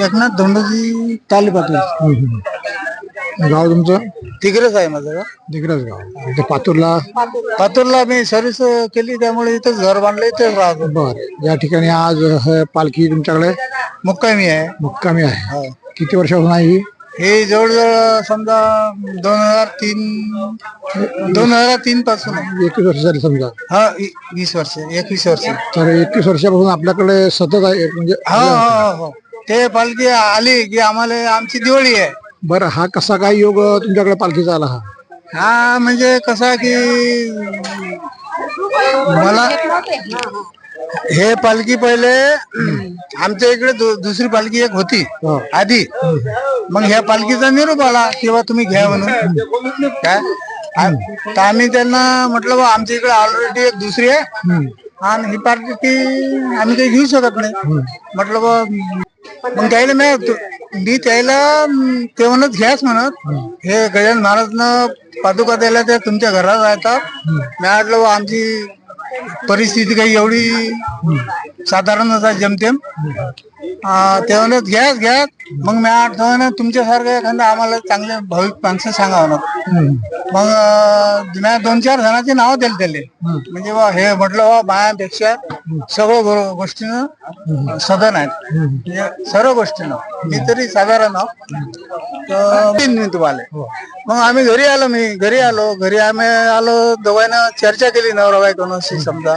एकनाथ धोंडोजी ताले पाटील गाव तुमचं? तिकडेच आहे माझं गाव. दिग्रज गाव. इथे पातूरला? पातूरला मी सर्व्हिस केली त्यामुळे इथेच घर बांधलं इथेच राहतो. बर. या ठिकाणी आज हे पालखी तुमच्याकडे? मुक्कामी आहे. मुक्कामी आहे. हो. किती वर्षापासून आहे ही? हे जवळजवळ समजा दोन हजार तीन दोन हजार तीन पासून आहे. एकवीस वर्ष झाली समजा. हा वी- वीस वर्ष एकवीस वर्ष. तर एकवीस वर्षापासून आपल्याकडे सतत आहे म्हणजे हो हो हो. ते पालखी आली की आम्हाला आमची दिवाळी आहे. बरं हा कसा काय योग तुमच्याकडे पालखीचा आला हा? हा म्हणजे कसा की मला हे पालखी पहिले आमच्या इकडे दु- दुसरी पालखी एक होती हो. आधी. मग ह्या पालखीचा निरोप आला किंवा तुम्ही घ्या म्हणून. काय? आ- तर आम्ही त्यांना म्हटलं बा आमच्या इकडे ऑलरेडी एक दुसरी आहे. आणि ही पार्टी आम्ही काही घेऊ शकत नाही. म्हटलं बा मग त्याला मी मी त्याला अं, ते म्हणत घ्याच म्हणत. हे गजानन महाराजनं पादुका द्यायला त्या तुमच्या घरात राहतात मी म्हटलं आमची परिस्थिती काही एवढी साधारणच आहे जमतेम. अं, ते म्हणत घ्याच घ्या. मग मी आठवण ना तुमच्यासारखं एखादं आम्हाला चांगले भाविक माणसं सांगा म्हणत मग मी दोन चार जणांची नावं दिली त्याले. म्हणजे बा हे म्हटलं बा मायापेक्षा सर्व गो- गोष्टीनं सदन आहेत. म्हणजे सर्व गोष्टीनं. मी तरी साधारण आहो. तर तीन मी तुम्हाला. मग आम्ही घरी आलो मी घरी आलो. घरी आम्ही आलो दोघांना चर्चा केली नवरा बायकोनं समजा.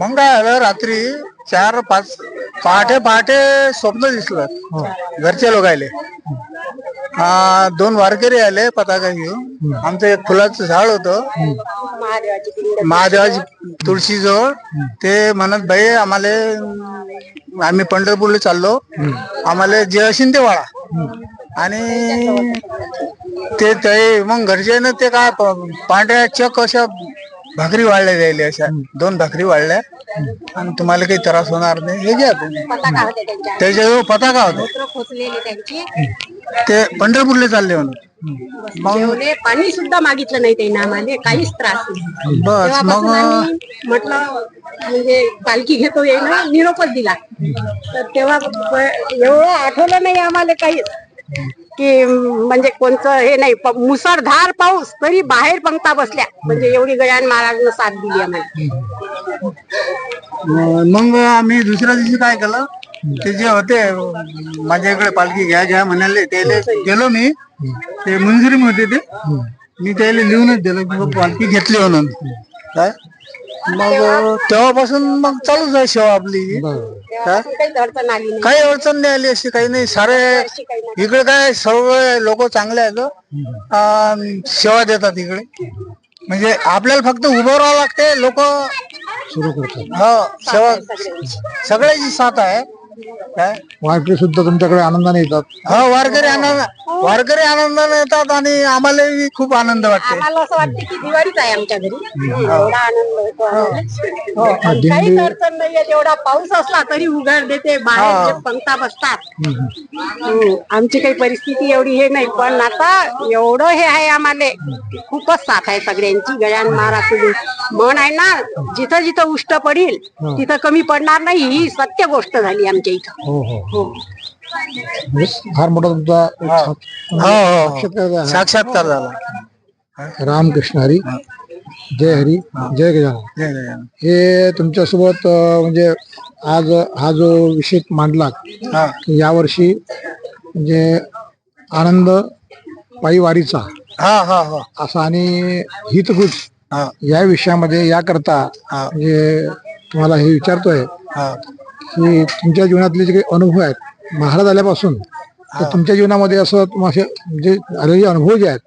मग काय आलं रात्री चार पाच पहाटे पहाटे स्वप्न दिसलं. घरचे लोक आले. हा दोन वारकरी आले पताका घेऊन. आमचं एक फुलाचं झाड होतं. महादेवाची तुळशी जवळ ते म्हणत भाई आम्हाला आम्ही पंढरपूरला चाललो. आम्हाला जे असेल ते वाळा आणि ते ते मग घरच्यानं ते काय प- पांढऱ्या चक अशा भाकरी वाढल्या जायला अशा. दोन भाकरी वाढल्या. आणि तुम्हाला काही त्रास होणार नाही. हे घ्या तुम्ही. त्याच्याजवळ पताका होते. ते पंढरपूरला चालले म्हणून. पाणी सुद्धा मागितलं नाही त्यांना आम्हाला. काहीच त्रास नाही. बस मग? म्हटलं म्हणजे पालखी घेतो येईना निरोपच दिला. तर तेव्हा एवढं आठवलं नाही आम्हाला काहीच. की म्हणजे कोणतं हे नाही मुसळधार पाऊस तरी बाहेर पंक्ता बसल्या. म्हणजे एवढी गजान महाराजांना साथ दिली आम्हाला मग आम्ही दुसऱ्या दिवशी काय केलं? ते जे होते माझ्या इकडे पालखी घ्या घ्या म्हणाले त्याला गेलो मी. ते मंजुरी होते ते. मी त्याला लिहूनच दिलं की पालखी घेतली म्हणून. काय? मग तेव्हापासून मग चालूच आहे सेवा आपली. काय काहीच अडचण आली नाही. काही अडचण नाही आली अशी काही नाही. सारे इकडे काय सर्व लोक चांगले आहेत अं, सेवा देतात इकडे. म्हणजे आपल्याला फक्त उभं राहावं लागते लोक सुरू करतात. हो सेवा सगळ्याची साथ आहे. काय? वारकरी सुद्धा तुमच्याकडे आनंदाने येतात. हो वारकरी आनंद वारकरी आनंदाने येतात आणि आम्हालाही खूप आनंद वाटते. आम्हाला असं वाटतं की दिवाळीच आहे आमच्या घरी. एवढा आनंद होतो आम्हाला. हो, काहीच अडचण नाहीये तेवढा पाऊस असला तरी उघड देते. बाहेर जे पंक्ता बसतात. हम्म. आमची काही परिस्थिती एवढी हे नाही. पण आता एवढं हे आहे आम्हाला. खूपच साथ आहे सगळ्यांची. गजान महाराज मन आहे ना जिथं जिथं उष्ट पडील तिथं कमी पडणार नाही. ही सत्य गोष्ट झाली आमच्या इथं हो हो. हो. म्हणजे फार मोठा तुमचा हो. हो साक्षात्कार झाला. रामकृष्ण हरी. जय हरी. जय गजानन. जय गजानन. हे तुमच्यासोबत अं, म्हणजे आज हा जो विषय मांडला हा. की यावर्षी म्हणजे आनंद पायी वारीचा हा हा हा. असा आणि हितगुज हा. या विषयामध्ये याकरता हा. म्हणजे तुम्हाला हे विचारतोय. हा. की तुमच्या जीवनातले जे काही अनुभव आहेत महाराज आल्यापासून तर तुमच्या जीवनामध्ये असं असे म्हणजे आलेले अनुभव जे आहेत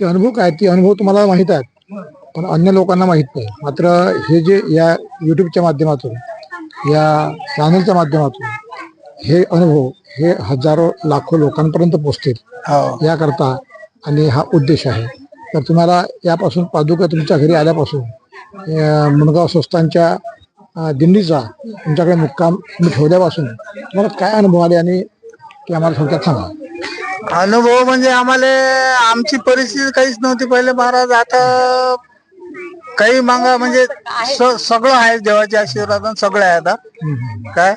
ते अनुभव काय? ते अनुभव तुम्हाला माहीत आहेत पण अन्य लोकांना माहीत नाही. मात्र हे जे या युट्यूबच्या माध्यमातून या चॅनलच्या माध्यमातून हे अनुभव हे हजारो लाखो लोकांपर्यंत पोहोचतील हो. याकरता आणि हा उद्देश आहे. तर तुम्हाला यापासून पादुका तुमच्या घरी आल्यापासून अं, मुणगाव संस्थांच्या दिंडीचा तुमच्याकडे मुक्काम तुम्ही ठेवल्यापासून तुम्हाला काय अनुभव आले आणि ते आम्हाला थोडक्यात सांगा. अनुभव म्हणजे आम्हाला आमची परिस्थिती काहीच नव्हती. पहिले महाराज आता काही मागा म्हणजे सगळं आहे देवाच्या आशीर्वादानं सगळं आहे आता. काय?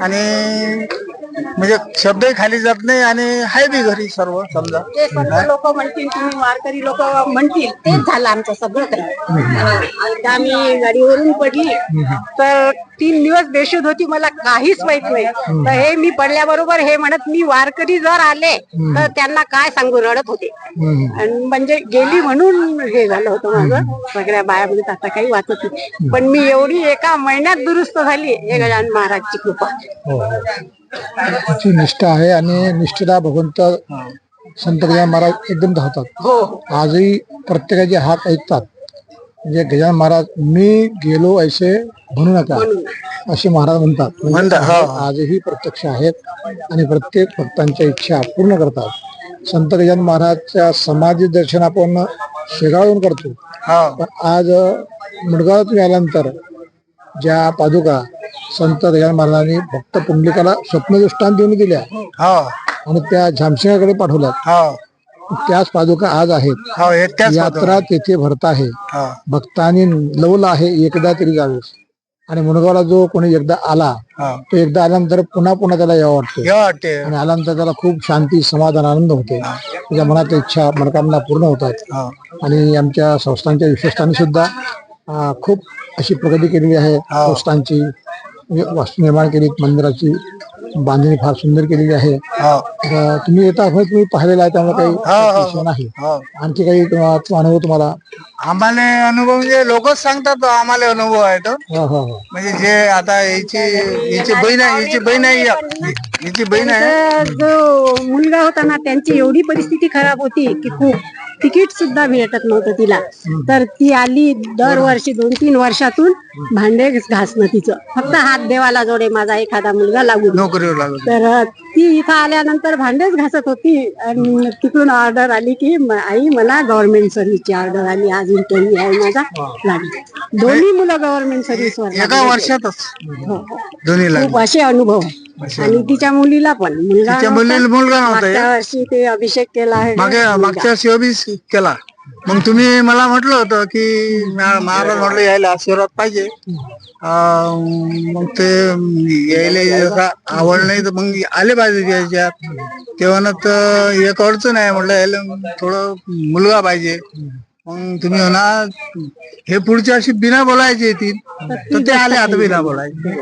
आणि म्हणजे शब्दही खाली जात नाही आणि आहे बी घरी सर्व समजा. ते सर्व लोक म्हणतील तुम्ही वारकरी लोक म्हणतील तेच झालं आमचं सगळं काही. मी गाडीवरून पडली तर तीन दिवस बेशुद्ध होती मला काहीच माहीत नाही. तर हे मी पडल्याबरोबर हे म्हणत मी वारकरी जर आले तर त्यांना काय सांगू रडत होते. आणि म्हणजे गेली म्हणून हे झालं होतं माझं. सगळ्या बाया म्हणत आता काही वाचत नाही. पण मी एवढी एका महिन्यात दुरुस्त झाली हे गजानन महाराजची कृपा. त्याची निष्ठा आहे आणि निष्ठेला भगवंत संत गजानन महाराज एकदम धावतात. हो. आजही प्रत्येकाचे हात ऐकतात. म्हणजे गजानन महाराज मी गेलो ऐसे म्हणू नका असे महाराज म्हणतात. म्हणजे. आजही प्रत्यक्ष आहेत आणि प्रत्येक भक्तांच्या इच्छा पूर्ण करतात. संत गजानन महाराजच्या समाधी दर्शन आपण शेगावून करतो. हा. पण आज मुडगाव तुम्ही आल्यानंतर ज्या पादुका संत गजानन महाराजांनी भक्त पुंडलिकाला स्वप्नदृष्टांत देऊन दिल्या. हा. आणि त्या झामसिंगाकडे पाठवल्यात. हा. त्याच पादुका आज आहेत. हा यात्रा तेथे भरत आहे. हा. भक्तांनी लवलं आहे एकदा तरी जावेस आणि मुणगावला जो कोणी एकदा आला तो एकदा आल्यानंतर पुन्हा पुन्हा त्याला यावं वाटते आणि आल्यानंतर त्याला खूप शांती समाधान आनंद होते त्याच्या मनातल्या इच्छा मनकामना पूर्ण होतात. आणि आमच्या संस्थांच्या विश्वस्तांनी सुद्धा खूप अशी प्रगती केलेली आहे संस्थांची. वास्तू निर्माण केली मंदिराची बांधणी फार सुंदर केलेली आहे तर तुम्ही येता होय तुम्ही पाहिलेला आहे त्यामुळे काही. विषय नाही हा आणखी काही तुम्हा- तो अनुभव तुम्हाला आम्हाला अनुभव म्हणजे लोकच सांगतात आम्हाला अनुभव आहे तो हा, हा, हा. म्हणजे जे आता याची याची बहीण आहे याची बहीण आहे एक. बहीण आहे. जो मुलगा होता ना त्यांची एवढी परिस्थिती खराब होती की खूप तिकीट सुद्धा भेटत नव्हतं तिला. तर ती आली दरवर्षी दोन तीन वर्षातून भांडे घासणं तिचं. फक्त हात देवाला जोडे माझा एखादा मुलगा लागून. नोकरीवर लागत तर ती इथं आल्यानंतर भांडेच घासत होती. आणि तिकडून ऑर्डर आली की म- आई मला गव्हर्नमेंट सर्व्हिसची ऑर्डर आली. आज इंटरव्ह्यू आहे माझा. लागली. दोन्ही मुलं गव्हर्नमेंट सर्व्हिसवर एका वर्षातच. दोन्ही लागले. खूप असे अनुभव. आहे आणि तिच्या मुलीला पण. मुलगा तिच्या नव्हता. मुलीला मुलगा नव्हता मागच्या वर्षी ते अभिषेक केला आहे. मागे मागच्या शिवबीस केला. मग तुम्ही मला म्हटलं होतं की महाराज म्हटलं यायला आशीर्वाद पाहिजे. मग ते यायला आवड नाही तर मग आले पाहिजे याच्यात तेव्हा ना तर एक अडचण आहे म्हटलं यायला थोडं मुलगा पाहिजे. मग तुम्ही म्हणा हे पुढच्या अशी बिना बोलायचे येतील तर ते आले आता बिना बोलायचे.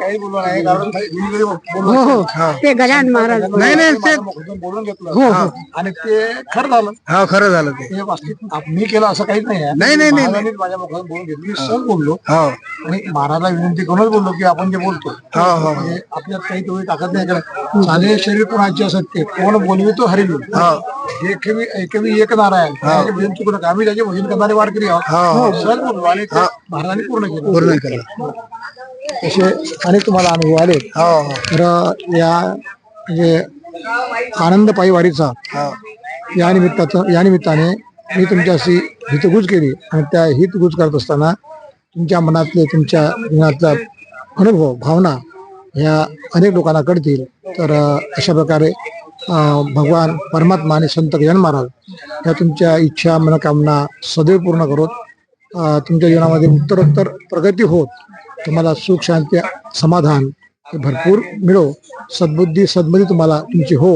हो हो. ते गजान महाराज नाही नाही ते बोलून घेतलं. हो हो. आणि ते खरं झालं. हा खरं झालं ते. हे वास्तविक आप- मी केलं असं काहीच नाही आहे. नाही, नाही, नाही. महाराजांनीच माझ्या मुखातून बोलून घेतलं. मी सहज बोललो. हो. आणि महाराजला विनंती करूनच बोललो की आपण जे बोलतो हो हो. म्हणजे आपल्यात काही तेवढी ताकद नाही करत. साधे शरीर कोणाचे असते कोण बोलवी तो हरिली एकवी एकवी एक नारायण भजन चुकू नका. आम्ही त्याचे भजन करणारे वारकरी आहोत महाराजांनी पूर्ण केलं. पूर्ण केलं. असे अनेक तुम्हाला अनुभव आले. हो हो. तर या म्हणजे आनंद पायी वारीचा या निमित्ताचं या निमित्ताने मी तुमच्याशी हितगुज केली आणि त्या हितगुज करत असताना तुमच्या मनातले तुमच्या जीवनातला अनुभव भावना ह्या अनेक लोकांना कळतील. तर अशा प्रकारे भगवान परमात्मा आणि संत गजानन महाराज या तुमच्या इच्छा मनोकामना सदैव पूर्ण करोत. तुमच्या जीवनामध्ये उत्तरोत्तर प्रगती होत. तुम्हाला सुख शांती समाधान हे भरपूर मिळो. सद्बुद्धी सद्मती तुम्हाला तुमची हो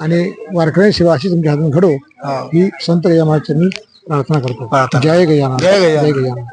आणि वारकऱ्यांची सेवा अशी तुमच्या हातून घडो. हो. संत गजानन महाराजांनी प्रार्थना करतो. जय गजानन. जय गजानन. जय गजानन.